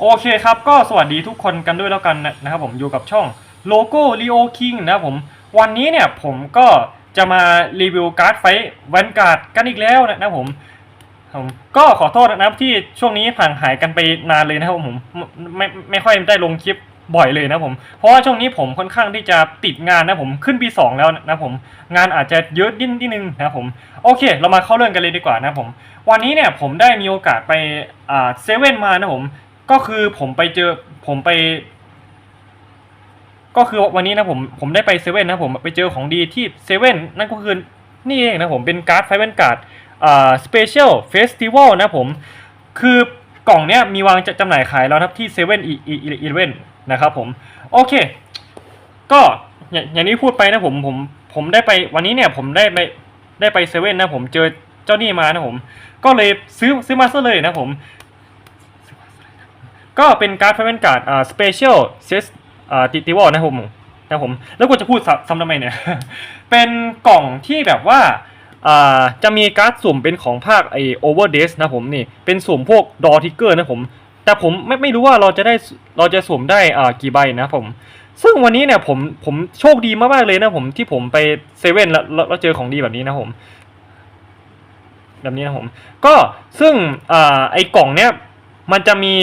โอเคครับก็สวัสดีทุกคนกันด้วยแล้วกันนะครับผมอยู่กับช่องโลโก้ลีโอคิงนะครับผมวันนี้เนี่ยผมก็จะมารีวิวการ์ดไฟแวนการ์ดกันอีกแล้วนะครับผมผมก็ขอโทษนะครับที่ช่วงนี้ผ่างหายกันไปนานเลยนะครับผมไม่ไม่ไม่ค่อยได้ลงคลิปบ่อยเลยนะผมเพราะว่าช่วงนี้ผมค่อนข้างที่จะติดงานนะผมขึ้นปีสองแล้วนะผมงานอาจจะเยอะนิดนิดนึงนะครับผมโอเค เรามาเข้าเรื่องกันเลยดีกว่านะผมวันนี้เนี่ยผมได้มีโอกาสไปอ่าเซเว่นมานะผม ก็คือผมไปเจอผมไป ก็คือวันนี้นะผมผมได้ไปเซเว่นนะผมไปเจอของดีที่เซเว่นนั่นก็คือนี่เองนะผมเป็นการ์ดไฟเว่นการ์ดอ่าสเปเชียลเฟสติวัลนะผมคือกล่องเนี้ยมีวางจะจำหน่ายขายแล้วครับที่เซเว่นอีอีเว่นนะครับผมโอเค ก็อย่างอย่างนี้พูดไปนะผมผมผมได้ไปวันนี้เนี่ยผมได้ไปได้ไปเซเว่นนะผมเจอเจ้านี่มานะผม ก็เลยซื้อซื้อมาซะเลยนะผม ก็เป็นการ์ดไฟเวนการ์ดอ่าสเปเชียลเซสอ่าติติวอลนะผมนะผมแล้วกูจะพูดซ้ำทำไมเนี่ย เป็นกล่องที่แบบว่าอ่าจะมีการ์ดสุ่มเป็นของภาคไอโอเวอร์เดสนะผมนี่ เป็นสุ่มพวกดอทิกเกอร์นะผม แต่ผมไม่ไม่รู้ว่าเราจะได้เราจะสุ่มได้อ่ากี่ใบนะผม ซึ่งวันนี้เนี่ยผมผมโชคดีมากๆเลยนะผมที่ผมไปเซเว่นแล้วแล้วแล้วเจอของดีแบบนี้นะผม แบบนี้นะผม ก็ซึ่งอ่าไอกล่องเนี้ยมันจะมี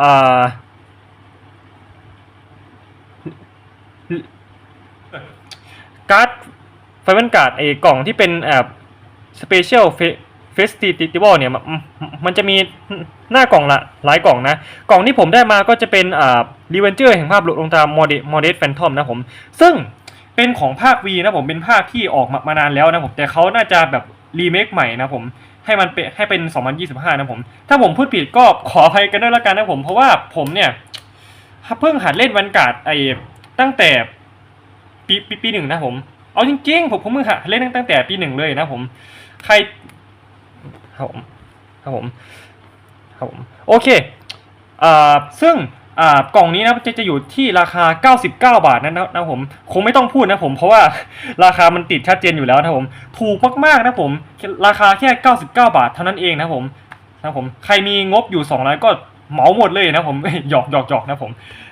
อ่าการ์ดไฟเวนการ์ดไอกล่องที่เป็นอ่าสเปเชียลเฟสติติวัลเนี่ยมันมันจะมีหน้ากล่องละหลายกล่องนะ กล่องที่ผมได้มาก็จะเป็นอ่ารีเวนเจอร์แห่งภาพหลุดลงตามโมเดโมเดสแฟนทอมนะผม ซึ่งเป็นของภาค V นะผมเป็นภาคที่ออกมามานานแล้วนะผม แต่เขาน่าจะแบบรีเมคใหม่นะผม ให้มันเป็นให้เป็น 2025 นะผม ถ้าผมพูดผิดก็ขออภัยกันด้วยละกันนะผม เพราะว่าผมเนี่ยเพิ่งหัดเล่นวันการ์ดไอ้ตั้งแต่ปีปีปีหนึ่งนะผม เอาจริงๆ ผมผมเพิ่งหัดเล่นตั้งแต่ปีหนึ่งเลยนะผม ใครครับผมครับผมครับผมโอเคอ่าซึ่ง อ่ากล่องนี้นะจะจะอยู่ที่ราคา 99 บาทนะนะผมคงไม่ต้องพูดนะผมเพราะว่าราคามันติดชัดเจนอยู่แล้วนะผม ถูกมากๆนะผมราคาแค่ 99 บาทเท่านั้นเองนะผมนะผมใครมีงบอยู่2ล้านก็เหมาหมดเลยนะผมหยอกหยอกหยอกนะผม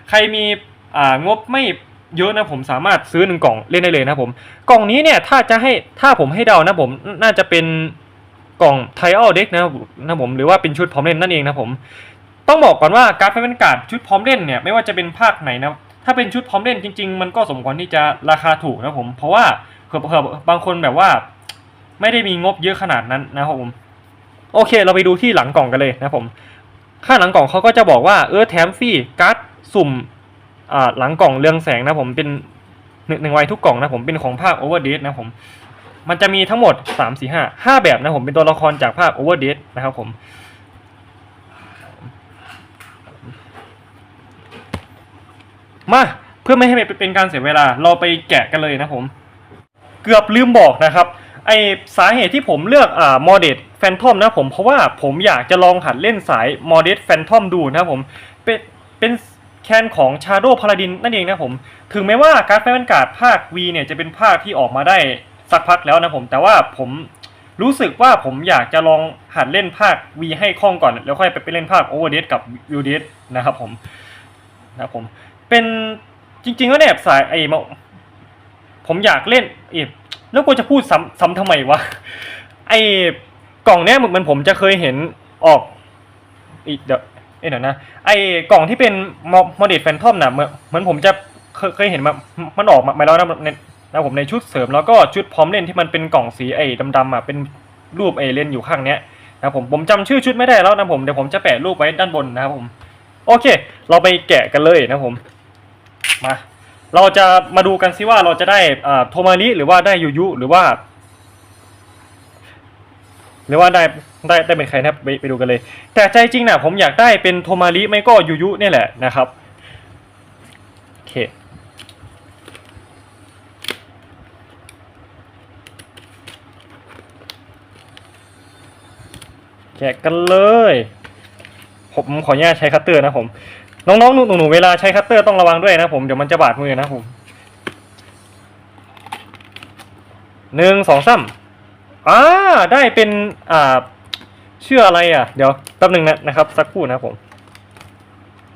ใครมีอ่างบไม่เยอะนะผมสามารถซื้อหนึ่งกล่องเล่นได้เลยนะผมกล่องนี้เนี่ยถ้าจะให้ถ้าผมให้เดานะผมน่าจะเป็นกล่องไทออลเด็กนะนะผมหรือว่าเป็นชุดพร้อมเล่นนั่นเองนะผม ต้องบอกก่อนว่าการ์ดไฟเป็นการ์ดชุดพร้อมเล่นเนี่ยไม่ว่าจะเป็นภาคไหนนะถ้าเป็นชุดพร้อมเล่นจริง ๆ มันก็สมควรที่จะราคาถูกนะผมเพราะว่าเผื่อบางคนแบบว่า ไม่ได้มีงบเยอะขนาดนั้นนะครับผมโอเค เราไปดูที่หลังกล่องกันเลยนะผมข้างหลังกล่องเขาก็จะบอกว่าเออแถมฟรีการ์ดสุ่มอ่าหลังกล่องเรืองแสงนะผมเป็นหนึ่งหนึ่งใบทุกกล่องนะผมเป็นของภาค Overdate นะผมมันจะมีทั้งหมดสามสี่ห้าห้าแบบนะผมเป็นตัวละครจากภาค Overdate นะครับผม มาเพื่อไม่ให้เป็นการเสียเวลา เราไปแกะกันเลยนะผม เกือบลืมบอกนะครับไอสาเหตุที่ผมเลือกอ่ามอเดตแฟนทอมนะผมเพราะว่าผมอยากจะลองหัดเล่นสายมอเดตแฟนทอมดูนะผมเป็นเป็นแคนของชาโด w พา a าดินนั่นเองนะผม ถึงแม้ว่าการ์ดแฟนการ์ดภาค V เนี่ยจะเป็นภาคที่ออกมาได้สักพักแล้วนะผม แต่ว่าผมรู้สึกว่าผมอยากจะลองหัดเล่นภาค V ให้คล่องก่อน แล้วค่อยไปเล่นภาค Overdate กับ u d a t e นะครับผมนะครับผม เป็นจริงๆแล้วเนี่ยสายไอ้มาผมอยากเล่นเอฟแล้วกูจะพูดซ้ำซ้ำทำไมวะไอ้กล่องเนี้ยเหมือนผมจะเคยเห็นออกอีกเดี๋ยวเอ้เดี๋ยวนะไอ้กล่องที่เป็นมอดเดตแฟนทอมน่ะเหมือนเหมือนผมจะเคยเคยเห็นมามันออกมาแล้วนะในนะผมในชุดเสริมแล้วก็ชุดพร้อมเล่นที่มันเป็นกล่องสีไอ้ดำๆอะเป็นรูปไอ้เล่นอยู่ข้างเนี้ยนะผมผมจำชื่อชุดไม่ได้แล้วนะผมเดี๋ยวผมจะแปะรูปไว้ด้านบนนะครับผม โอเค เราไปแกะกันเลยนะผม มา เราจะมาดูกันซิว่าเราจะได้โทมาริหรือว่าได้ยูยุหรือว่า หรือว่าได้ได้ได้เป็นใครนะไปไปดูกันเลย แต่ใจจริงนะผมอยากได้เป็นโทมาริไม่ก็ยูยุเนี่ยแหละนะครับโอเคแกะกันเลย ผมขออนุญาตใช้คัตเตอร์นะผม น้องๆหนูหนูๆเวลาใช้คัตเตอร์ต้องระวังด้วยนะผมเดี๋ยวมันจะบาดมือนะผมหนึ่งสองสามอ่าได้เป็นอ่าชื่ออะไรอะ เดี๋ยวแป๊บหนึ่งนะนะครับสักครู่นะผม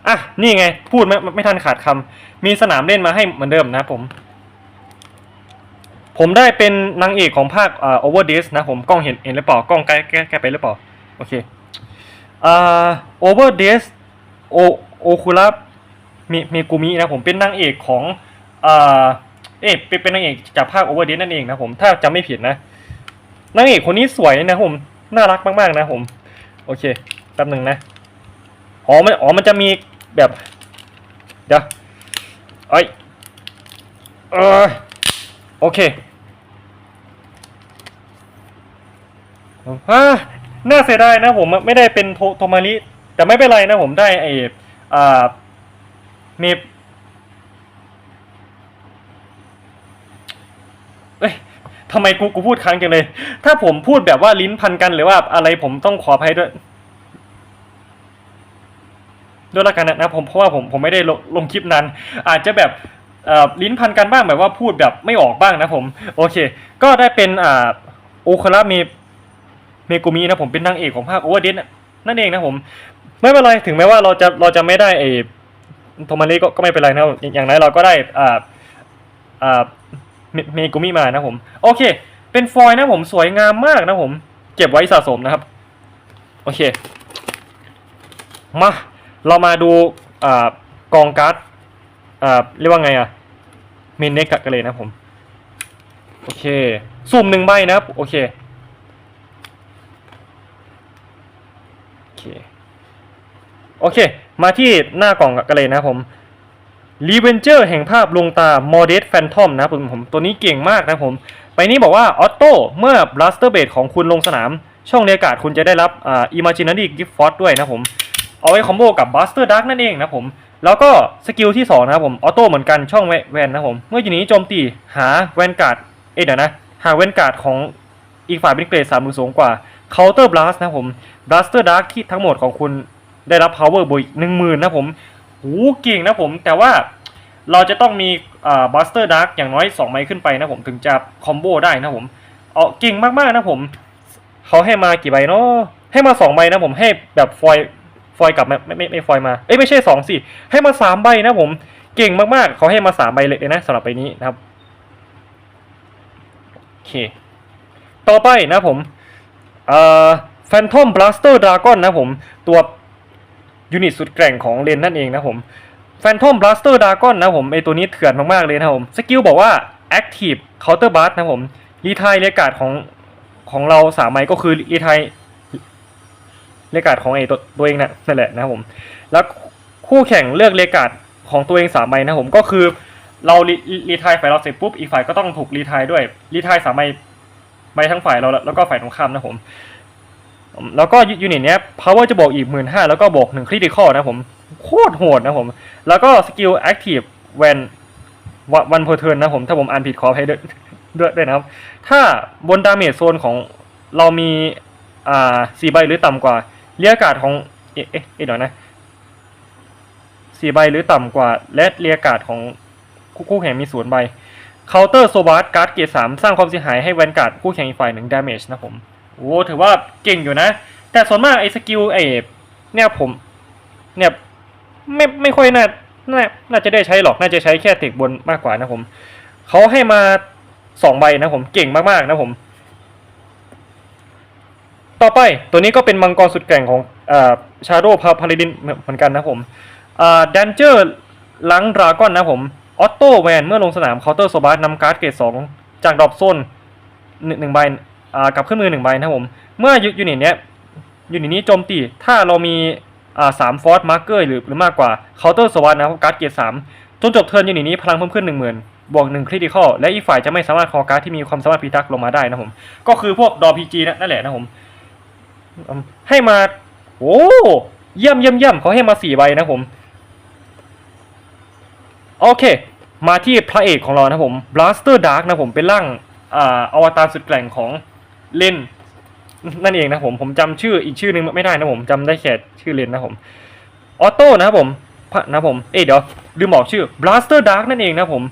อะนี่ไง พูดไม่ไม่ทันขาดคำมีสนามเล่นมาให้เหมือนเดิมนะผม ผมได้เป็นนางเอกของภาคอ่า Overdose นะผมกล้องเห็นเห็นหรือเปล่ากล้องใกล้ใกล้ใกล้ไปหรือเปล่า โอเคอ่า Overdose โอ โอคุระเมเมกุมินะผมเป็นนางเอกของอ่าเอ๊ะเป็นเป็นนางเอกจากภาค Overdose นั่นเองนะผมถ้าจำไม่ผิดนะนางเอกคนนี้สวยนะผมน่ารักมากๆนะผม โอเคแป๊บหนึ่งนะอ๋อมันอ๋อมันจะมีแบบ เดี๋ยวเอ้ยเออโอเคฮ่าน่าเสียดายนะผมไม่ได้เป็นโทโทมาริแต่ไม่เป็นไรนะผมได้ไอ มฟเอ้ยทำไมกูกูพูดค้างจังเลย ถ้าผมพูดแบบว่าลิ้นพันกันหรือว่าอะไรผมต้องขออภัยด้วย ด้วยละกันนะผมเพราะว่าผมผมไม่ได้ลงลงคลิปนั้น อาจจะแบบเอ่อลิ้นพันกันบ้างแบบว่าพูดแบบไม่ออกบ้างนะผม โอเค ก็ได้เป็นอ่าโอคาระเมเมกุมินะผมเป็นนางเอกของภาคโอเวอร์เดนนั่นเองนะผม ไม่เป็นไรถึงแม้ว่าเราจะเราจะไม่ได้ไอ้โทมาริก็ก็ไม่เป็นไรนะอย่างอย่างไรเราก็ได้อ่าอ่าเมกุมิมานะผม โอเค เป็นฟอยล์นะผมสวยงามมากนะผม เก็บไว้สะสมนะครับ โอเค มา เรามาดูอ่ากองการ์ดอ่าเรียกว่าไงอะเมนเน็กกันเลยนะผม โอเค สุ่มหนึ่งใบนะครับ โอเค โอเค โอเค มาที่หน้ากล่องกันเลยนะครับผมรีเวนเจอร์แห่งภาพลวงตา m o d e s Phantom นะผมผมตัวนี้เก่งมากนะผม ไปนี้บอกว่าออโต้เมื่อ Blaster b a s ของคุณลงสนาม ช่องเรียการ์ดคุณจะได้รับอ่า Imaginary Gift Force ด้วยนะผม เอาไว้คอมโบกับ Buster Dark นั่นเองนะผม แล้วก็สกิลที่ 2 นะครับผมออโต้เหมือนกันช่องแวแวนนะผม เมื่ออยู่นี้โจมตีหาแวนการ์ดเอเดี๋ยวนะ หาแวนการ์ดของอีกฝ่ายเป็นเกรดสามมือสูงกว่า Counter Blast นะครับผม Buster Dark ที่ทั้งหมดของคุณ ได้รับ Power บวกหนึ่งหมื่นนะผมโหเก่งนะผมแต่ว่าเราจะต้องมีอ่า Buster Dark อย่างน้อย 2 ไม้ขึ้นไปนะผมถึงจะคอมโบได้นะผมเอาเก่งมากๆนะผมเขาให้มากี่ใบเนาะให้มาสองใบนะผมให้แบบฟอยฟอยกลับมาไม่ไม่ไม่ฟอยมาเอ้ยไม่ใช่สองสิให้มาสามใบนะผมเก่งมากๆเขาให้มาสามใบเลยนะสำหรับใบนี้นะครับโอเคต่อไปนะผมเอ่อแฟนทอมบลัสเตอร์ดราก้อนนะผมตัว ยูนิตสุดแกร่งของเลนนั่นเองนะผมแฟนทอมบลัสเตอร์ดากอนนะผมไอตัวนี้เถื่อนมากๆเลยนะผมสกิลบอกว่า Active Counter Blast นะผมรีทายเรียกาดของของเราสามไม้ก็คือรีไทยเรยกาดของไอตัวตัวเองนะนั่นแหละนะผมแล้วคู่แข่งเลือกเรยกาดของตัวเองสามใบนะผมก็คือเรารีรีไทายฝ่ายเราเสร็จปุ๊บอีกฝ่ายก็ต้องถูกรีไทายด้วยรีไทายสามใบใบทั้งฝ่ายเราแล้วก็ฝ่ายตรงข้ามนะผม แล้วก็ยูนิตเนี้ย power จะบอกอีกหมื่นห้าแล้วก็บอกหนึ่งคริติคอลนะผม โคตรโหดนะผม แล้วก็สกิล active when one per turn นะผม ถ้าผมอ่านผิดขออภัยด้วยด้วยด้นะครับ ถ้าบนดาเมจโซนของเรามีอ่าสี่ใบหรือต่ำกว่าเรียกาดของ เอ๊ะเอ๊ะเดี๋ยวนะสี่ใบหรือต่ำกว่า และเรียกาดของคู่แข่งมีศูนย์ใบเคาน์เตอร์โซบาร์การ์ดเกรดสามสร้างความเสียหายให้แวนการ์ดคู่แข่งอีกฝ่ายหนึ่งดาเมจนะผม โอ้ถือว่าเก่งอยู่นะ แต่ส่วนมากไอ้สกิลไอ้เนี่ยผมเนี่ยไม่ไม่ค่อยน่าน่าน่าจะได้ใช้หรอกน่าจะใช้แค่เทคบนมากกว่านะผมเขาให้มาสองใบนะผมเก่งมากๆนะผม ต่อไปตัวนี้ก็เป็นมังกรสุดแกร่งของอ่าชาโดว์พาริดินเหมือนกันนะผมอ่าดันเจอร์ลังดราก้อนนะผมออโต้แวนเมื่อลงสนามเคาน์เตอร์โซบาร์นำการ์ดเกรดสองจากดรอปโซนหนึ่งใบ อ่ากลับขึ้นมือหนึ่งใบนะครับผม เมื่อยูนิตเนี้ยยูนิตนี้โจมตี ถ้าเรามีอ่าสามฟอร์สมาร์เกอร์หรือหรือมากกว่าเคาน์เตอร์โซบาร์นะครับการ์ดเกียรดสามจนจบเทิร์นยูนิตนี้พลังเพิ่มขึ้นหนึ่งหมื่นบวกหนึ่งคริติคอลและอีกฝ่ายจะไม่สามารถคอการ์ดที่มีความสามารถพิทักษ์ลงมาได้นะผม ก็คือพวกดอพีจีนั่นแหละนะผม ให้มาโอ้เยี่ยมเยี่ยมเยี่ยมเขาให้มาสี่ใบนะผม โอเค มาที่พระเอกของเรานะผม Blaster Dark นะผมเป็นร่างอ่าอวตารสุดแกร่งของ เลนนั่นเองนะผมผมจำชื่ออีกชื่อหนึงไม่ได้นะผมจำได้แค่ชื่อเลนนะผมออโต้นะครับผมพระนะผมเอ้เดี๋ยวลืมบอกชื่อ Blaster Dark นั่นเองนะผม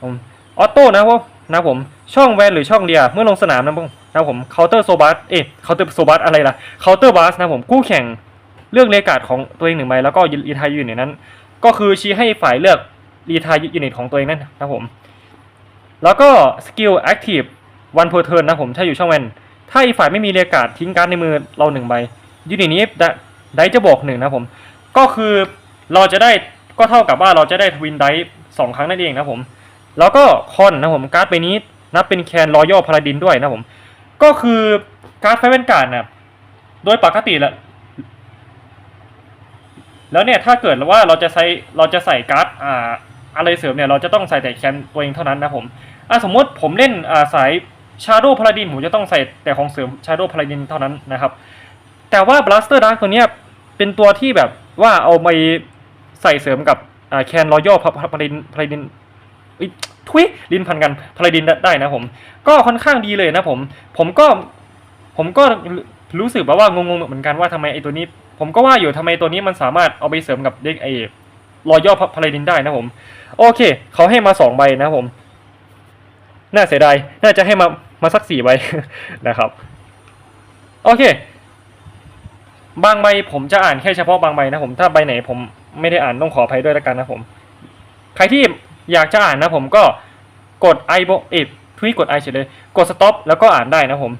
ผมออโต้นะว่านะผมช่องแวนหรือช่องเดียเมื่อลงสนามนะผมนะผมเคาน์เตอร์โซบัสเอ๊ะเคาน์เตอร์โซบัสอะไรล่ะเคาน์เตอร์บัสนะผมคู่แข่งเลือกเลกาดของตัวเองหนึ่งใบแล้วก็รีทายยูนิตนั้น ก็คือชี้ให้ฝ่ายเลือกรีทายยูนิตของตัวเองนั่นนะผม แล้วก็สกิลแอคทีฟ วันเพอร์เทิร์นนะผมถ้าอยู่ช่องแวนถ้าอีกฝ่ายไม่มีเลกาดทิ้งการ์ดในมือเราหนึ่งใบยูนิตนี้ได้ได้จะบอกหนึ่งนะผม ก็คือเราจะได้ก็เท่ากับว่าเราจะได้ทวินได้สองครั้งนั่นเองนะผม แล้วก็คอนนะผมการ์ดใบนี้นับเป็นแคนรอยัลพาราดินด้วยนะผม ก็คือการ์ดไฟเวนการ์ดนะโดยปกติแล้วแล้วเนี่ยถ้าเกิดว่าเราจะใส่เราจะใส่การ์ดอ่าอะไรเสริมเนี่ยเราจะต้องใส่แต่แคนตัวเองเท่านั้นนะผมอะสมมติผมเล่นอ่าสาย ชาร์โดพาราดินผมจะต้องใส่แต่ของเสริมชาร์โดพาราดินเท่านั้นนะครับ แต่ว่าบลัสเตอร์ดาร์กตัวเนี้ยเป็นตัวที่แบบว่าเอาไปใส่เสริมกับแคนรอยัลพาราดินพาราดินอุ๊ยทุยลินพันกันพาราดินได้นะผม ก็ค่อนข้างดีเลยนะผม ผมก็ผมก็รู้สึกแบบว่างงๆเหมือนกันว่าทำไมไอ้ตัวนี้ ผมก็ว่าอยู่ทำไมตัวนี้มันสามารถเอาไปเสริมกับเด็กไอ้รอยัลพาราดินได้นะผม โอเค เขาให้มาสองใบนะผม น่าเสียดาย น่าจะให้มา มาสักสี่ใบนะครับ โอเค บางใบผมจะอ่านแค่เฉพาะบางใบนะผมถ้าใบไหนผมไม่ได้อ่านต้องขออภัยด้วยแล้วกันนะผม ใครที่อยากจะอ่านนะผมก็กดไอโบเอฟทวีกดไอเฉยเลย กดสต็อปแล้วก็อ่านได้นะผม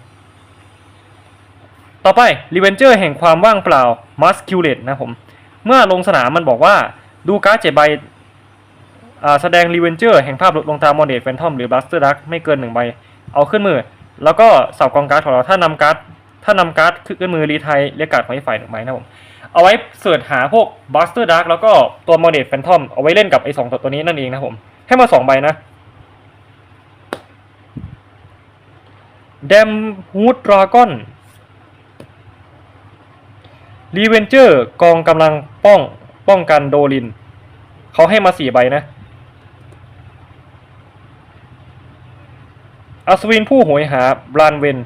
ต่อไปรีเวนเจอร์แห่งความว่างเปล่า Masculate นะผม เมื่อลงสนามมันบอกว่าดูการ์ดเจ็ดใบแสดงรีเวนเจอร์แห่งภาพลงตามมอนเดตแฟนทอมหรือบัสเตอร์ดักไม่เกินหนึ่งใบ เอาขึ้นมือ แล้วก็สับกองการ์ดของเราถ้านำการ์ดถ้านำการ์ดขึ้นมือรีไทยเรียกการ์ดของอีกฝ่ายหนึ่งใบนะผมเอาไว้เสิร์ชหาพวกบัสเตอร์ดักแล้วก็ตัวมอนเดตแฟนทอมเอาไว้เล่นกับไอ้สองตัวตัวนี้นั่นเองนะผม ให้มาสองใบนะเดมฮูดดราก้อนรีเวนเจอร์กองกำลังป้องป้องกันโดลิน เขาให้มาสี่ใบนะ อัศวินผู้โหยหาบรานเวน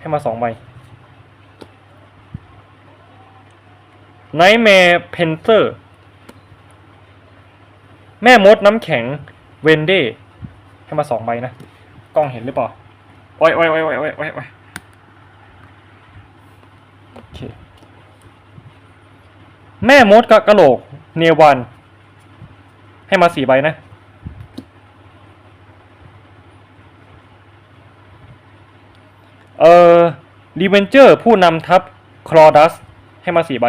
ให้มาสองใบไนแมร์เพนเซอร์ แม่มดน้ำแข็งเวนเดให้มาสองใบนะ กล้องเห็นหรือเปล่าโอ้ยโอ้ยโอ้ยโอ้ยโอ้ยโอ้ยโอ้ยโอเคแม่มดกะกะโหลก เนวัน ให้มาสี่ใบนะ เอ่อ รีเวนเจอร์ผู้นำทัพคลอดัสให้มาสี่ใบ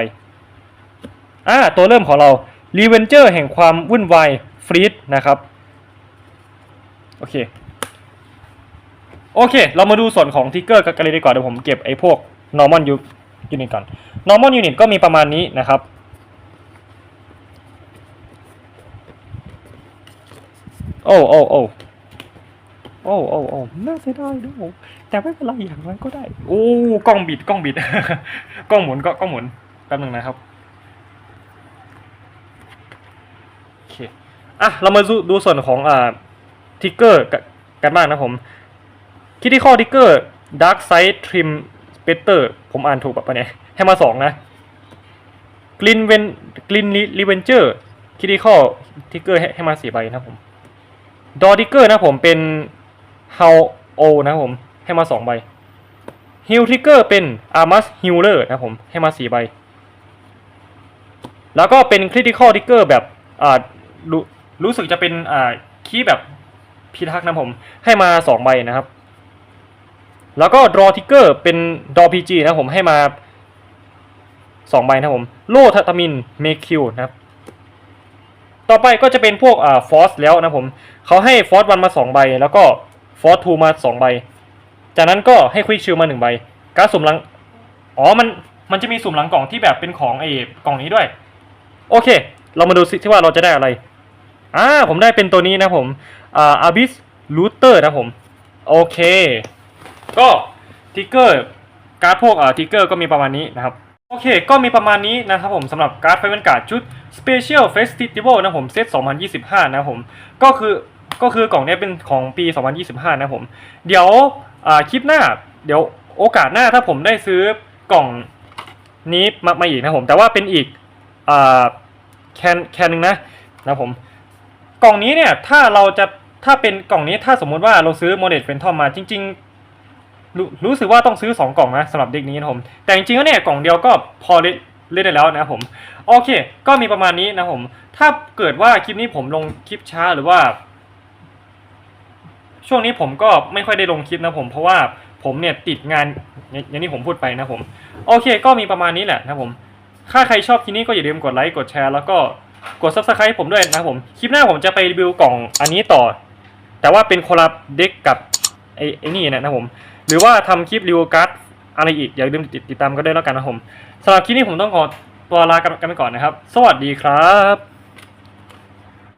อ่าตัวเริ่มของเรารีเวนเจอร์แห่งความวุ่นวายฟรีดนะครับ โอเค โอเค เรามาดูส่วนของทิกเกอร์กันเลยดีกว่าเดี๋ยวผมเก็บไอ้พวก normal unit ก่อน normal unit ก็มีประมาณนี้นะครับ โอ้โอ้โอ้ โอ้โอ้โอ้น่าเสียดายด้วยแต่ไม่เป็นไรอย่างไรก็ได้ โอ้กล้องบิดกล้องบิด กล้องหมุนก็กล้องหมุนแป๊บนึงนะครับโอเคอะเรามาดูดูส่วนของอ่าทิกเกอร์กันบ้างนะผมคิดที่ข้อทิกเกอร์ดาร์กไซด์ทริมสเปเตอร์ผมอ่านถูกแบบปะเนี่ยให้มาสองนะกลินเวนกลินรีเวนเจอร์คิดที่ข้อทิกเกอร์ให้มาสี่ใบนะผมดอดิเกอร์นะผมเป็น เฮาโอนะผม ให้มาสองใบฮิลทิกเกอร์เป็นอาร์มัสฮิลเลอร์นะผมให้มาสี่ใบ แล้วก็เป็นคริติคอลทิกเกอร์แบบอ่ารู้รู้สึกจะเป็นอ่าคีย์แบบพิทักษ์นะผม ให้มาสองใบนะครับ แล้วก็ดรอทิกเกอร์เป็นดอพีจีนะผมให้มาสองใบนะผมโลทัตามินเมคิวนะครับ ต่อไปก็จะเป็นพวกอ่าฟอสแล้วนะผมเขาให้ฟอสวันมาสองใบแล้วก็ ฟอสทูมาสองใบ จากนั้นก็ให้ควิกชิลมาหนึ่งใบการดสุ่มหลัง อ๋อ มัน มันจะมีสุ่มหลังกล่องที่แบบเป็นของไอ้กล่องนี้ด้วย โอเค เรามาดูสิที่ว่าเราจะได้อะไร อ่า ผมได้เป็นตัวนี้นะผม อ่าอาบิสลูเตอร์นะผม โอเค ก็ทิกเกอร์การ์ดพวกอ่าทิกเกอร์ก็มีประมาณนี้นะครับ โอเค ก็มีประมาณนี้นะครับผมสำหรับการ์ดไฟเวนการ์ดชุด Special Festival นะผมเซต2025 นะครับผม ก็คือ ก็คือกล่องนี้เป็นของปี 2025 นะครับผม เดี๋ยวคลิปหน้า เดี๋ยวโอกาสหน้าถ้าผมได้ซื้อกล่องนี้มามาอีกนะผม แต่ว่าเป็นอีกอแคนแคนหนึ่งนะนะผม กล่องนี้เนี่ยถ้าเราจะถ้าเป็นกล่องนี้ถ้าสมมุติว่าเราซื้อโมเดลเฟนทอมมาจริงๆรรู้สึกว่าต้องซื้อ 2 กล่องนะสำหรับเด็กนี้นะผม แต่จริงๆแล้วเนี่ยกล่องเดียวก็พอเล่นได้แล้วนะผม โอเค ก็มีประมาณนี้นะผม ถ้าเกิดว่าคลิปนี้ผมลงคลิปช้าหรือว่า ช่วงนี้ผมก็ไม่ค่อยได้ลงคลิปนะผมเพราะว่าผมเนี่ยติดงานอย่างอย่างที่ผมพูดไปนะผม โอเค ก็มีประมาณนี้แหละนะผมถ้าใครชอบคลิปนี้ก็อย่าลืมกดไลค์กดแชร์แล้วก็กด subscribe ผมด้วยนะผมคลิปหน้าผมจะไปรีวิวกล่องอันนี้ต่อ แต่ว่าเป็นคนละเด็กกับไอ้ไอ้นี่นะครับผม หรือว่าทำคลิปรีวิวการ์ดอะไรอีกอย่าลืมติดตามก็ได้แล้วกันนะผมสำหรับคลิปนี้ผมต้องขอตัวลากันไปก่อนนะครับ สวัสดีครับ